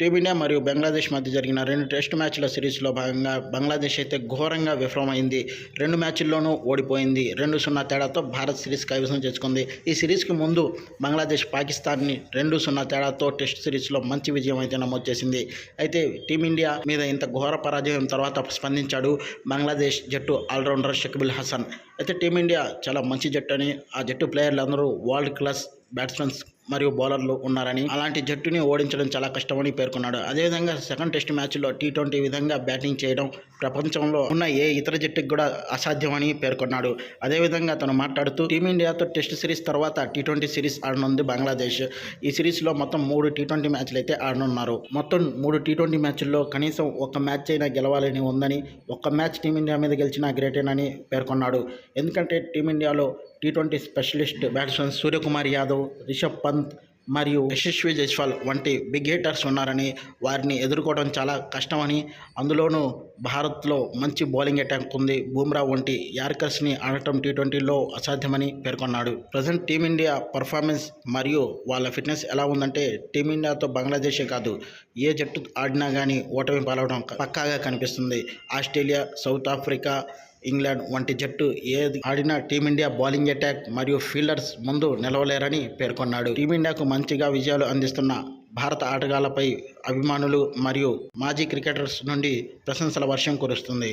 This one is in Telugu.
టీమిండియా మరియు బంగ్లాదేశ్ మధ్య జరిగిన రెండు టెస్ట్ మ్యాచ్ల సిరీస్లో భాగంగా బంగ్లాదేశ్ అయితే ఘోరంగా విఫలమైంది. రెండు మ్యాచ్ల్లోనూ ఓడిపోయింది. రెండు సున్నా తేడాతో భారత్ సిరీస్ కైవసం చేసుకుంది. ఈ సిరీస్కి ముందు బంగ్లాదేశ్ పాకిస్తాన్ని రెండు సున్నా తేడాతో టెస్ట్ సిరీస్లో మంచి విజయం అయితే నమోదు చేసింది. అయితే టీమిండియా మీద ఇంత ఘోర పరాజయం తర్వాత స్పందించాడు బంగ్లాదేశ్ జట్టు ఆల్రౌండర్ షకిబుల్ హసన్. అయితే టీమిండియా చాలా మంచి జట్టు అని ఆ జట్టు ప్లేయర్లు అందరూ వరల్డ్ క్లాస్ బ్యాట్స్మెన్స్ మరియు బౌలర్లు ఉన్నారని అలాంటి జట్టుని ఓడించడం చాలా కష్టమని పేర్కొన్నాడు. అదేవిధంగా సెకండ్ టెస్ట్ మ్యాచ్లో టీ ట్వంటీ విధంగా బ్యాటింగ్ చేయడం ప్రపంచంలో ఉన్న ఏ ఇతర జట్టుకి కూడా అసాధ్యమని పేర్కొన్నాడు. అదేవిధంగా తను మాట్లాడుతూ టీమిండియాతో టెస్ట్ సిరీస్ తర్వాత టీ ట్వంటీ సిరీస్ ఆడనుంది బంగ్లాదేశ్. ఈ సిరీస్లో మొత్తం మూడు టీ ట్వంటీ మ్యాచ్లు అయితే ఆడనున్నారు. మొత్తం మూడు టీ ట్వంటీ మ్యాచ్ల్లో కనీసం ఒక మ్యాచ్ అయినా గెలవాలని ఉందని ఒక్క మ్యాచ్ టీమిండియా మీద గెలిచినా గ్రేటేనని పేర్కొన్నాడు. ఎందుకంటే టీమిండియాలో T twenty specialist batsmen Suryakumar Yadav Rishabh Pant మరియు యశస్వి జైస్వాల్ వంటి బిగ్ హిట్టర్స్ ఉన్నారని వారిని ఎదుర్కోవడం చాలా కష్టమని అందులోనూ భారత్లో మంచి బౌలింగ్ అటాక్ ఉంది బూమ్రా వంటి యార్కర్స్ని ఆడటం టీ ట్వంటీలో అసాధ్యమని పేర్కొన్నాడు. ప్రజెంట్ టీమిండియా పర్ఫార్మెన్స్ మరియు వాళ్ళ ఫిట్నెస్ ఎలా ఉందంటే టీమిండియాతో బంగ్లాదేశే కాదు ఏ జట్టు ఆడినా కానీ ఓటమి పాలవడం పక్కాగా కనిపిస్తుంది. ఆస్ట్రేలియా సౌత్ ఆఫ్రికా ఇంగ్లాండ్ వంటి జట్టు ఏది ఆడినా టీమిండియా బౌలింగ్ అటాక్ మరియు ఫీల్డర్స్ ముందు నిలవలేరని పేర్కొన్నాడు. టీమిండియాకు మంచిగా విజయాలు అందిస్తున్న భారత ఆటగాళ్ళపై అభిమానులు మరియు మాజీ క్రికెటర్స్ నుండి ప్రశంసల వర్షం కురుస్తుంది.